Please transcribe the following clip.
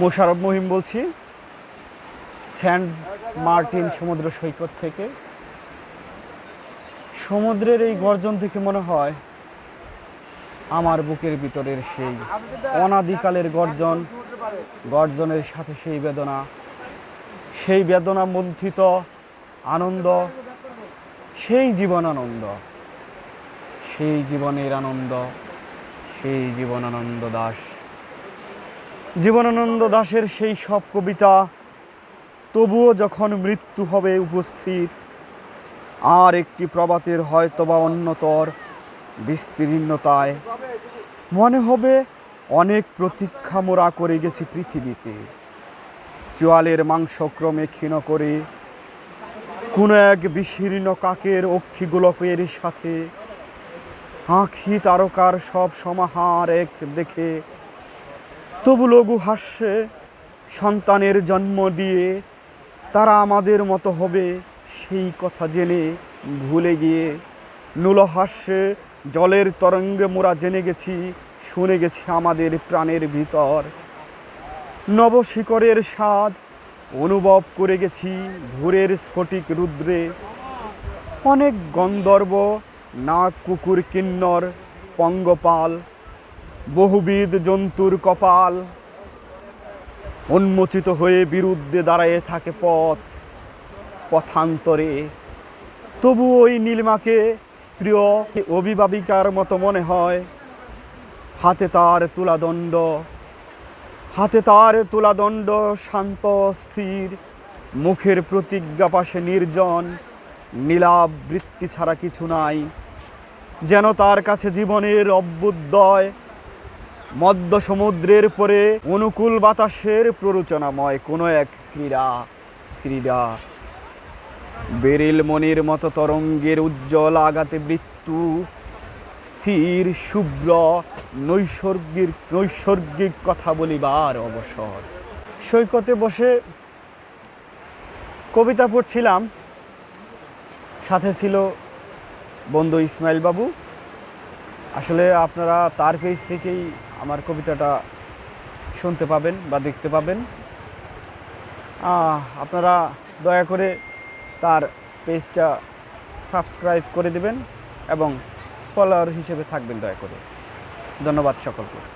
মোশারফ মহিম বলছি sand Martin সমুদ্র সৈকত থেকে। সমুদ্রের এই গর্জন থেকে মনে হয় আমার বুকের ভিতরের সেই অনাদিকালের গর্জন, গর্জনের সাথে সেই বেদনা সেই বেদনা মন্থিত আনন্দ, সেই জীবন আনন্দ সেই জীবনের আনন্দ, সেই জীবন আনন্দ দাস। জীবনানন্দ দাশের সেই সব কবিতা তবুও যখন মৃত্যু হবে উপস্থিত, আর একটি প্রবাতের হয়তোবা অন্যতর বিস্তীর্ণতায় মনে হবে অনেক প্রতীক্ষা মোরা করে গেছি পৃথিবীতে। চোয়ালের মাংসক্রমে ক্ষীণ করে কোনো এক বিশীর্ণ কাকের অক্ষিগোলকের সাথে আঁখি তারকার সব সমাহার এক দেখে তবু লঘু হাস্যে সন্তানের জন্ম দিয়ে তারা আমাদের মতো হবে, সেই কথা জেনে ভুলে গিয়ে নুলহাস্যে জলের তরঙ্গে মোরা জেনে গেছি, শুনে গেছি আমাদের প্রাণের ভিতর। নবশিখরের স্বাদ অনুভব করে গেছি ভোরের স্ফটিক রুদ্রে। অনেক গন্ধর্ব নাক কুকুর কিন্নর, পঙ্গপাল বহুবিধ জন্তুর কপাল। উন্মোচিত হয়ে বিরুদ্ধে দাঁড়ায়ে থাকে পথ, পথান্তরে। তবু ওই নীলিমাকে প্রিয় অভিভাবিকার মতো মনে হয়, হাতে তার তুলাদণ্ড, হাতে তার তুলাদণ্ড শান্ত, স্থির, মুখের প্রতিজ্ঞা পাশে নির্জন নীলাভ বৃত্তি ছাড়া কিছু নাই। যেন তার কাছে জীবনের অভ্যুদয় মধ্য সমুদ্রের পরে অনুকূল বাতাসের প্ররোচনাময় কোনো এক ক্রীড়া ক্রীড়া। বেরিল মনির মতো তরঙ্গের উজ্জ্বল আঘাতে মৃত্যু, স্থির, শুভ্র নৈসর্গিক নৈসর্গিক কথা বলিবার অবসর। সৈকতে বসে কবিতা পড়ছিলাম। সাথে ছিল বন্ধু ইসমাইল বাবু। আসলে আপনারা তার পেজ থেকেই আমার কবিতাটা শুনতে পাবেন বা দেখতে পাবেন। আপনারা দয়া করে তার পেজটা সাবস্ক্রাইব করে দেবেন এবং ফলোয়ার হিসেবে থাকবেন দয়া করে। ধন্যবাদ সকলকে।